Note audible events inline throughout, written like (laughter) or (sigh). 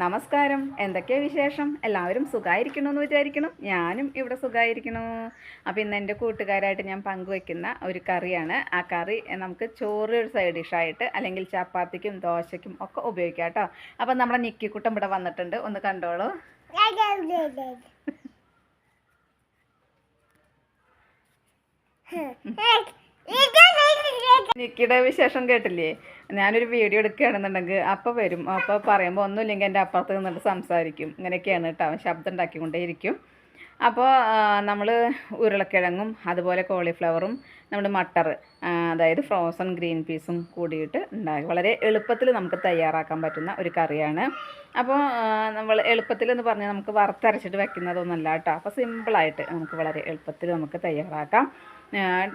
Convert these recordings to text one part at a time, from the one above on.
നമസ്കാരം. എന്തൊക്കെയാ വിശേഷം? എല്ലാവരും സുഖമായിരിക്കണു എന്ന് വിചാരിക്കണം ഞാനും ഇവിടെ സുഖമായിരിക്കണു അപ്പോൾ ഇന്ന് എന്റെ കൂട്ടുകാരായിട്ട് ഞാൻ പങ്കുവെക്കുന്ന ഒരു കറിയാണ്. ആ കറി നമുക്ക് ചോറ് ഒരു സൈഡ് ഡിഷായിട്ട് അല്ലെങ്കിൽ ചപ്പാത്തിക്കും ദോശയ്ക്കും ഒക്കെ ഉപയോഗിക്കാം കേട്ടോ. അപ്പം നമ്മുടെ നിക്കിക്കുട്ടം ഇവിടെ വന്നിട്ടുണ്ട്. ഒന്ന് കണ്ടോളൂ. (laughs) (laughs) (laughs) നിക്കിയുടെ വിശേഷം കേട്ടില്ലേ? ഞാനൊരു വീഡിയോ എടുക്കുകയാണെന്നുണ്ടെങ്കിൽ അപ്പോൾ വരും. അപ്പോൾ പറയുമ്പോൾ ഒന്നുമില്ലെങ്കിൽ എന്റെ അപ്പുറത്ത് നിന്നിട്ട് സംസാരിക്കും. ഇങ്ങനെയൊക്കെയാണ് കേട്ടോ. ശബ്ദം ഉണ്ടാക്കിക്കൊണ്ടേയിരിക്കും. അപ്പോൾ നമ്മൾ ഉരുളക്കിഴങ്ങും അതുപോലെ കോളിഫ്ലവറും നമ്മുടെ മട്ടർ അതായത് ഫ്രോസൺ ഗ്രീൻ പീസും കൂടിയിട്ട് ഉണ്ടാക്കി വളരെ എളുപ്പത്തിൽ നമുക്ക് തയ്യാറാക്കാൻ പറ്റുന്ന ഒരു കറിയാണ്. അപ്പോൾ നമ്മൾ എളുപ്പത്തിൽ എന്ന് പറഞ്ഞാൽ നമുക്ക് വറുത്തരച്ചിട്ട് വെക്കുന്നതൊന്നുമല്ല കേട്ടോ. അപ്പോൾ സിമ്പിളായിട്ട് നമുക്ക് വളരെ എളുപ്പത്തിൽ നമുക്ക് തയ്യാറാക്കാം.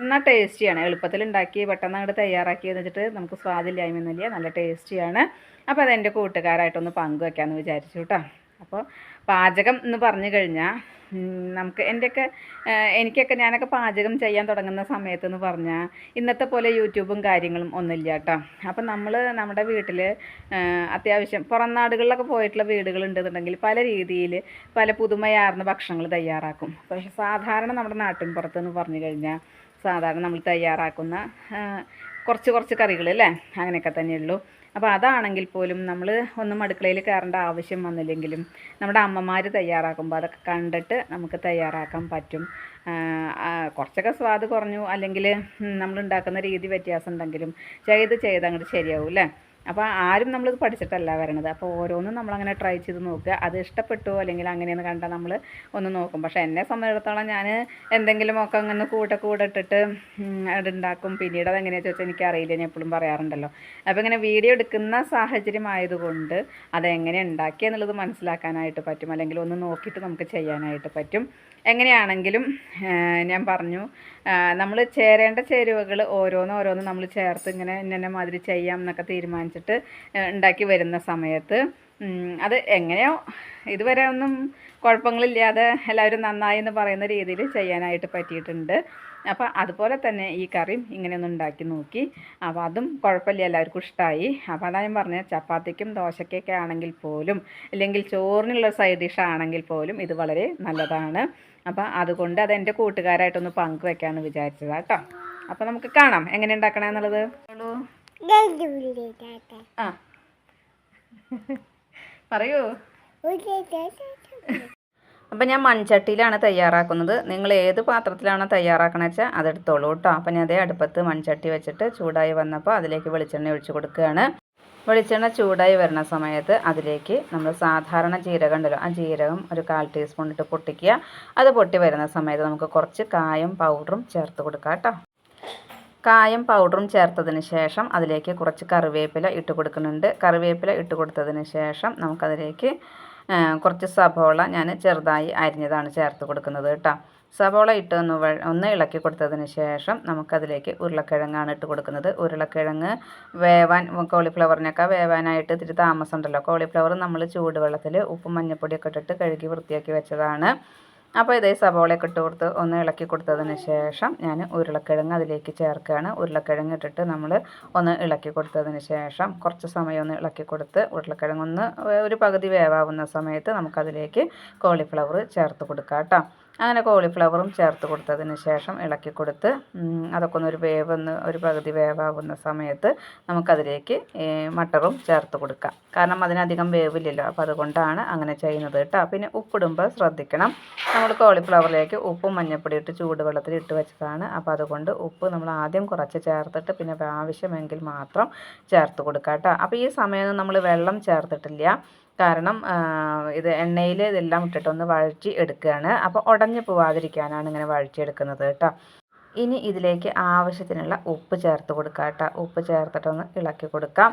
എന്നാൽ ടേസ്റ്റിയാണ്. എളുപ്പത്തിൽ ഉണ്ടാക്കി പെട്ടെന്ന് അങ്ങോട്ട് തയ്യാറാക്കി വെച്ചിട്ട് നമുക്ക് സ്വാദില്ലായ്മയൊന്നുമില്ല നല്ല ടേസ്റ്റിയാണ്. അപ്പോൾ അതെന്റെ കൂട്ടുകാരായിട്ടൊന്ന് പങ്കുവെക്കാമെന്ന് വിചാരിച്ചു കേട്ടോ. അപ്പോൾ പാചകം എന്ന് പറഞ്ഞു കഴിഞ്ഞാൽ നമുക്ക് എന്റെയൊക്കെ എനിക്കൊക്കെ ഞാനൊക്കെ പാചകം ചെയ്യാൻ തുടങ്ങുന്ന സമയത്ത് എന്ന് പറഞ്ഞാൽ ഇന്നത്തെ പോലെ യൂട്യൂബും കാര്യങ്ങളും ഒന്നുമില്ല കേട്ടോ. അപ്പം നമ്മൾ നമ്മുടെ വീട്ടിൽ അത്യാവശ്യം പുറം നാടുകളിലൊക്കെ പോയിട്ടുള്ള വീടുകളുണ്ടെന്നുണ്ടെങ്കിൽ പല രീതിയിൽ പല പുതുമയാർന്ന ഭക്ഷണങ്ങൾ തയ്യാറാക്കും. പക്ഷേ സാധാരണ നമ്മുടെ നാട്ടിൻ പുറത്തെന്ന് പറഞ്ഞു കഴിഞ്ഞാൽ സാധാരണ നമ്മൾ തയ്യാറാക്കുന്ന കുറച്ച് കുറച്ച് കറികൾ അല്ലേ? അങ്ങനെയൊക്കെ തന്നെയുള്ളൂ. അപ്പോൾ അതാണെങ്കിൽ പോലും നമ്മൾ ഒന്നും അടുക്കളയിൽ കയറേണ്ട ആവശ്യം വന്നില്ലെങ്കിലും നമ്മുടെ അമ്മമാർ തയ്യാറാക്കുമ്പോൾ അതൊക്കെ കണ്ടിട്ട് നമുക്ക് തയ്യാറാക്കാൻ പറ്റും. കുറച്ചൊക്കെ സ്വാദ് കുറഞ്ഞു അല്ലെങ്കിൽ നമ്മൾ ഉണ്ടാക്കുന്ന രീതി വ്യത്യാസം ഉണ്ടെങ്കിലും ചെയ്ത് ചെയ്ത് അങ്ങോട്ട് ശരിയാവും അല്ലേ അപ്പോൾ ആരും നമ്മളിത് പഠിച്ചിട്ടല്ല വരണത്. അപ്പോൾ ഓരോന്നും നമ്മളങ്ങനെ ട്രൈ ചെയ്ത് നോക്കുക. അത് ഇഷ്ടപ്പെട്ടു അല്ലെങ്കിൽ അങ്ങനെയെന്ന് കണ്ടാൽ നമ്മൾ ഒന്ന് നോക്കും. പക്ഷേ എന്നെ സംബന്ധിച്ചിടത്തോളം ഞാൻ എന്തെങ്കിലുമൊക്കെ അങ്ങനെ കൂടെ കൂടെ ഇട്ടിട്ട് അത് ഉണ്ടാക്കും പിന്നീട് അതെങ്ങനെയാണെന്ന് ചോദിച്ചാൽ എനിക്കറിയില്ല ഞാൻ എപ്പോഴും പറയാറുണ്ടല്ലോ. അപ്പോൾ ഇങ്ങനെ വീഡിയോ എടുക്കുന്ന സാഹചര്യം ആയതുകൊണ്ട് അതെങ്ങനെ ഉണ്ടാക്കി എന്നുള്ളത് മനസ്സിലാക്കാനായിട്ട് പറ്റും. അല്ലെങ്കിൽ ഒന്ന് നോക്കിയിട്ട് നമുക്ക് ചെയ്യാനായിട്ട് പറ്റും. എങ്ങനെയാണെങ്കിലും ഞാൻ പറഞ്ഞു. നമ്മൾ ചേരേണ്ട ചേരുവകൾ ഓരോന്ന് ഓരോന്ന് നമ്മൾ ചേർത്ത് ഇങ്ങനെ ഇന്നെ മാതിരി ചെയ്യാം എന്നൊക്കെ തീരുമാനിച്ചിട്ട് ഉണ്ടാക്കി വരുന്ന സമയത്ത് അത് എങ്ങനെയോ ഇതുവരെ ഒന്നും കുഴപ്പങ്ങളില്ലാതെ എല്ലാവരും നന്നായി എന്ന് പറയുന്ന രീതിയിൽ ചെയ്യാനായിട്ട് പറ്റിയിട്ടുണ്ട്. അപ്പോൾ അതുപോലെ തന്നെ ഈ കറിയും ഇങ്ങനെ ഒന്ന് ഉണ്ടാക്കി നോക്കി. അപ്പോൾ അതും കുഴപ്പമില്ല എല്ലാവർക്കും ഇഷ്ടമായി അപ്പോൾ അതാ ഞാൻ പറഞ്ഞത് ചപ്പാത്തിക്കും ദോശയ്ക്കൊക്കെ ആണെങ്കിൽ പോലും അല്ലെങ്കിൽ ചോറിനുള്ള സൈഡ് ഡിഷ് ആണെങ്കിൽ പോലും ഇത് വളരെ നല്ലതാണ്. അപ്പോൾ അതുകൊണ്ട് അത് എന്റെ കൂട്ടുകാരായിട്ടൊന്ന് പങ്കുവെക്കാമെന്ന് വിചാരിച്ചതാണ് കേട്ടോ അപ്പോൾ നമുക്ക് കാണാം എങ്ങനെ ഉണ്ടാക്കണമെന്നുള്ളത് ആ. പറയൂ. അപ്പം ഞാൻ മൺചട്ടിയിലാണ് തയ്യാറാക്കുന്നത്. നിങ്ങൾ ഏത് പാത്രത്തിലാണ് തയ്യാറാക്കണമെന്ന് വെച്ചാൽ അതെടുത്തോളൂ കേട്ടോ അപ്പം ഞാൻ അതേ അടുപ്പത്ത് മൺചട്ടി വെച്ചിട്ട് ചൂടായി വന്നപ്പോൾ അതിലേക്ക് വെളിച്ചെണ്ണ ഒഴിച്ചു കൊടുക്കുകയാണ്. വെളിച്ചെണ്ണ ചൂടായി വരുന്ന സമയത്ത് അതിലേക്ക് നമ്മൾ സാധാരണ ജീരകം ഉണ്ടല്ലോ ആ ജീരകം ഒരു കാൽ ടീസ്പൂൺ ഇട്ട് പൊട്ടിക്കുക. അത് പൊട്ടി വരുന്ന സമയത്ത് നമുക്ക് കുറച്ച് കായം പൗഡറും ചേർത്ത് കൊടുക്കാം കേട്ടോ കായം പൗഡറും ചേർത്തതിന് ശേഷം അതിലേക്ക് കുറച്ച് കറിവേപ്പില ഇട്ട് കൊടുക്കുന്നുണ്ട്. കറിവേപ്പില ഇട്ട് കൊടുത്തതിന് ശേഷം നമുക്കതിലേക്ക് കുറച്ച് സബോള ഞാൻ ചെറുതായി അരിഞ്ഞതാണ് ചേർത്ത് കൊടുക്കുന്നത് കേട്ടോ. സബോള ഇട്ട് ഒന്ന് ഒന്ന് ഇളക്കി കൊടുത്തതിന് ശേഷം നമുക്കതിലേക്ക് ഉരുളക്കിഴങ്ങാണ് ഇട്ട് കൊടുക്കുന്നത്. ഉരുളക്കിഴങ്ങ് വേവാൻ കോളിഫ്ലവറിനൊക്കെ വേവാനായിട്ട് ഇത്തിരി താമസമുണ്ടല്ലോ. കോളിഫ്ലവർ നമ്മൾ ചൂടുവെള്ളത്തിൽ ഉപ്പും മഞ്ഞൾപ്പൊടിയൊക്കെ ഇട്ടിട്ട് കഴുകി വൃത്തിയാക്കി വെച്ചതാണ്. അപ്പോൾ ഇതേ സവോളയൊക്കെ ഇട്ട് കൊടുത്ത് ഒന്ന് ഇളക്കി കൊടുത്തതിന് ശേഷം ഞാൻ ഉരുളക്കിഴങ്ങ് അതിലേക്ക് ചേർക്കുകയാണ്. ഉരുളക്കിഴങ്ങ് ഇട്ടിട്ട് നമ്മൾ ഒന്ന് ഇളക്കി കൊടുത്തതിന് ശേഷം കുറച്ച് സമയം ഒന്ന് ഇളക്കി കൊടുത്ത് ഉരുളക്കിഴങ്ങ് ഒന്ന് ഒരു പകുതി വേവാവുന്ന സമയത്ത് നമുക്കതിലേക്ക് കോളിഫ്ലവർ ചേർത്ത് കൊടുക്കാം കേട്ടോ. അങ്ങനെ കോളിഫ്ലവറും ചേർത്ത് കൊടുത്തതിന് ശേഷം ഇളക്കി കൊടുത്ത് അതൊക്കെ ഒന്ന് ഒരു വേവ് ഒന്ന് ഒരു പകുതി വേവാകുന്ന സമയത്ത് നമുക്കതിലേക്ക് മട്ടറും ചേർത്ത് കൊടുക്കാം. കാരണം അതിനധികം വേവില്ലല്ലോ. അപ്പോൾ അതുകൊണ്ടാണ് അങ്ങനെ ചെയ്യുന്നത് കേട്ടോ. പിന്നെ ഉപ്പിടുമ്പോൾ ശ്രദ്ധിക്കണം. നമ്മൾ കോളിഫ്ലവറിലേക്ക് ഉപ്പും മഞ്ഞൾപ്പൊടി ഇട്ട് ചൂടുവെള്ളത്തിൽ ഇട്ട് വെച്ചതാണ്. അപ്പോൾ അതുകൊണ്ട് ഉപ്പ് നമ്മൾ ആദ്യം കുറച്ച് ചേർത്തിട്ട് പിന്നെ ആവശ്യമെങ്കിൽ മാത്രം ചേർത്ത് കൊടുക്കാം കേട്ടോ അപ്പോൾ ഈ സമയത്ത് നമ്മൾ വെള്ളം ചേർത്തിട്ടില്ല. കാരണം ഇത് എണ്ണയിൽ ഇതെല്ലാം ഇട്ടിട്ടൊന്ന് വഴറ്റി എടുക്കുകയാണ് അപ്പോൾ ഉടഞ്ഞു പോവാതിരിക്കാനാണ് ഇങ്ങനെ വഴറ്റി എടുക്കുന്നത് കേട്ടോ ഇനി ഇതിലേക്ക് ആവശ്യത്തിനുള്ള ഉപ്പ് ചേർത്ത് കൊടുക്കാം കേട്ടോ. ഉപ്പ് ചേർത്തിട്ടൊന്ന് ഇളക്കി കൊടുക്കാം.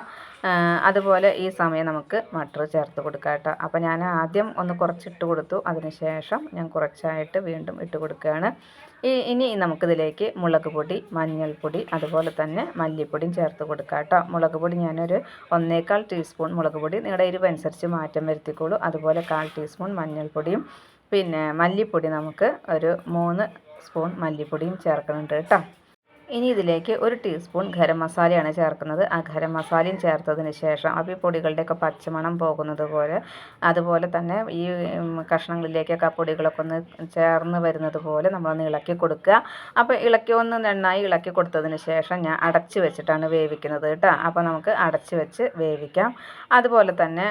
അതുപോലെ ഈ സമയം നമുക്ക് മട്ടർ ചേർത്ത് കൊടുക്കാം കേട്ടോ. അപ്പോൾ ഞാൻ ആദ്യം ഒന്ന് കുറച്ചിട്ട് കൊടുത്തു. അതിനുശേഷം ഞാൻ കുറച്ചായിട്ട് വീണ്ടും ഇട്ട് കൊടുക്കുകയാണ്. ഇനി നമുക്കിതിലേക്ക് മുളക് പൊടി മഞ്ഞൾപ്പൊടി അതുപോലെ തന്നെ മല്ലിപ്പൊടിയും ചേർത്ത് കൊടുക്കാം കേട്ടോ. മുളക് പൊടി ഞാനൊരു ഒന്നേക്കാൽ ടീസ്പൂൺ മുളക് പൊടി നിങ്ങളുടെ എരിവനുസരിച്ച് മാറ്റം വരുത്തിക്കോളൂ. അതുപോലെ കാൽ ടീസ്പൂൺ മഞ്ഞൾപ്പൊടിയും പിന്നെ മല്ലിപ്പൊടി നമുക്ക് ഒരു മൂന്ന് സ്പൂൺ മല്ലിപ്പൊടിയും ചേർക്കുന്നുണ്ട് കേട്ടോ. ഇനി ഇതിലേക്ക് ഒരു ടീസ്പൂൺ ഗരം മസാലയാണ് ചേർക്കുന്നത്. ആ ഗരം മസാലയും ചേർത്തതിന് ശേഷം അപ്പോൾ പൊടികളുടെയൊക്കെ പച്ചമണം പോകുന്നത് പോലെ അതുപോലെ തന്നെ ഈ കഷ്ണങ്ങളിലേക്കൊക്കെ ആ പൊടികളൊക്കെ ഒന്ന് ചേർന്ന് വരുന്നത് പോലെ നമ്മളൊന്ന് ഇളക്കി കൊടുക്കുക. അപ്പോൾ ഇളക്കി ഒന്ന് നന്നായി ഇളക്കി കൊടുത്തതിന് ശേഷം ഞാൻ അടച്ച് വെച്ചിട്ടാണ് വേവിക്കുന്നത് കേട്ടോ. അപ്പോൾ നമുക്ക് അടച്ച് വെച്ച് വേവിക്കാം. അതുപോലെ തന്നെ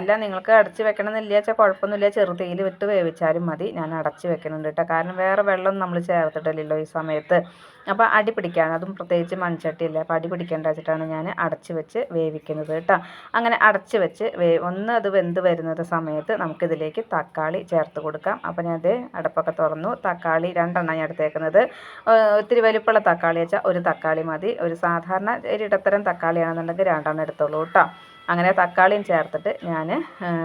അല്ല നിങ്ങൾക്ക് അടച്ച് വെക്കണമെന്നില്ല വെച്ചാൽ കുഴപ്പമൊന്നുമില്ല. ചെറുതീയിൽ വിട്ട് വേവിച്ചാലും മതി. ഞാൻ അടച്ച് വെക്കുന്നുണ്ട് കേട്ടോ. കാരണം വേറെ വെള്ളം നമ്മൾ ചേർത്തിട്ടില്ലല്ലോ ഈ സമയത്ത്. അപ്പോൾ അടി പിടിക്കാൻ അതും പ്രത്യേകിച്ച് മൺചട്ടിയില്ല. അപ്പോൾ അടി പിടിക്കേണ്ട വെച്ചിട്ടാണ് ഞാൻ അടച്ച് വെച്ച് വേവിക്കുന്നത് കേട്ടോ. അങ്ങനെ അടച്ച് വെച്ച് വേ ഒന്ന് അത് വെന്ത് വരുന്നത് സമയത്ത് നമുക്കിതിലേക്ക് തക്കാളി ചേർത്ത് കൊടുക്കാം. അപ്പോൾ ഞാൻ ഞാനത് അടപ്പൊക്കെ തുറന്നു. തക്കാളി രണ്ടെണ്ണം ഞാൻ എടുത്തേക്കുന്നത്. ഒത്തിരി വലിപ്പമുള്ള തക്കാളി വെച്ചാൽ ഒരു തക്കാളി മതി. ഒരു സാധാരണ ഒരു ഇടത്തരം തക്കാളിയാണെന്നുണ്ടെങ്കിൽ രണ്ടെണ്ണം എടുത്തോളൂ കേട്ടോ. അങ്ങനെ തക്കാളിയും ചേർത്തിട്ട് ഞാൻ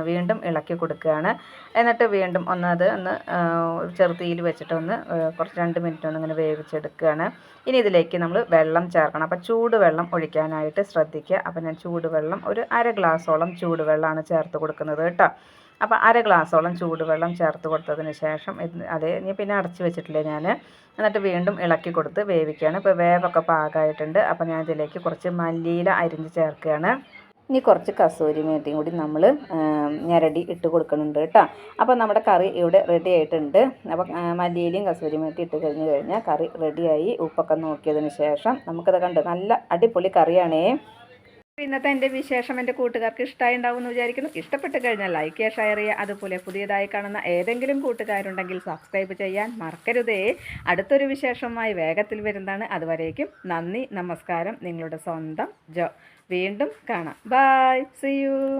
വീണ്ടും ഇളക്കി കൊടുക്കുകയാണ്. എന്നിട്ട് വീണ്ടും ഒന്നത് ഒന്ന് ചെറുതീയിൽ വെച്ചിട്ട് ഒന്ന് കുറച്ച് രണ്ട് മിനിറ്റ് ഒന്ന് ഇങ്ങനെ വേവിച്ചെടുക്കുകയാണ്. ഇനി ഇതിലേക്ക് നമ്മൾ വെള്ളം ചേർക്കണം. അപ്പോൾ ചൂടുവെള്ളം ഒഴിക്കാനായിട്ട് ശ്രദ്ധിക്കുക. അപ്പോൾ ഞാൻ ചൂടുവെള്ളം ഒരു അര ഗ്ലാസ്സോളം ചൂടുവെള്ളമാണ് ചേർത്ത് കൊടുക്കുന്നത് കേട്ടോ. അപ്പോൾ അര ഗ്ലാസ്സോളം ചൂടുവെള്ളം ചേർത്ത് കൊടുത്തതിന് ശേഷം അതേ ഇനി പിന്നെ അടച്ച് വെച്ചിട്ടില്ലേ ഞാൻ? എന്നിട്ട് വീണ്ടും ഇളക്കി കൊടുത്ത് വേവിക്കുകയാണ്. ഇപ്പോൾ വേവൊക്കെ പാകമായിട്ടുണ്ട്. അപ്പോൾ ഞാൻ ഇതിലേക്ക് കുറച്ച് മല്ലിയില അരിഞ്ഞ് ചേർക്കുകയാണ്. ഇനി കുറച്ച് കസൂരി മേത്തിയും കൂടി നമ്മൾ ഞരടി ഇട്ട് കൊടുക്കുന്നുണ്ട് കേട്ടോ. അപ്പോൾ നമ്മുടെ കറി ഇവിടെ റെഡി ആയിട്ടുണ്ട്. അപ്പോൾ മല്ലിയിലും കസൂരി മേത്തി ഇട്ട് കഴിഞ്ഞ് കഴിഞ്ഞാൽ കറി റെഡിയായി ഉപ്പൊക്കെ നോക്കിയതിന് ശേഷം നമുക്കത് കണ്ട് നല്ല അടിപൊളി കറിയാണേ. ഇന്നത്തെ എന്റെ വിശേഷം എന്റെ കൂട്ടുകാർക്ക് ഇഷ്ടമായി ഉണ്ടാവും എന്ന് വിചാരിക്കുന്നു. ഇഷ്ടപ്പെട്ട് കഴിഞ്ഞാൽ ലൈക്ക് ചെയ്യുക ഷെയർ ചെയ്യുക. അതുപോലെ പുതിയതായി കാണുന്ന ഏതെങ്കിലും കൂട്ടുകാരുണ്ടെങ്കിൽ സബ്സ്ക്രൈബ് ചെയ്യാൻ മറക്കരുതേ. അടുത്തൊരു വിശേഷമായി വേഗത്തിൽ വരുന്നതാണ്. അതുവരേക്കും നന്ദി നമസ്കാരം. നിങ്ങളുടെ സ്വന്തം ജോ. വീണ്ടും കാണാം. By C U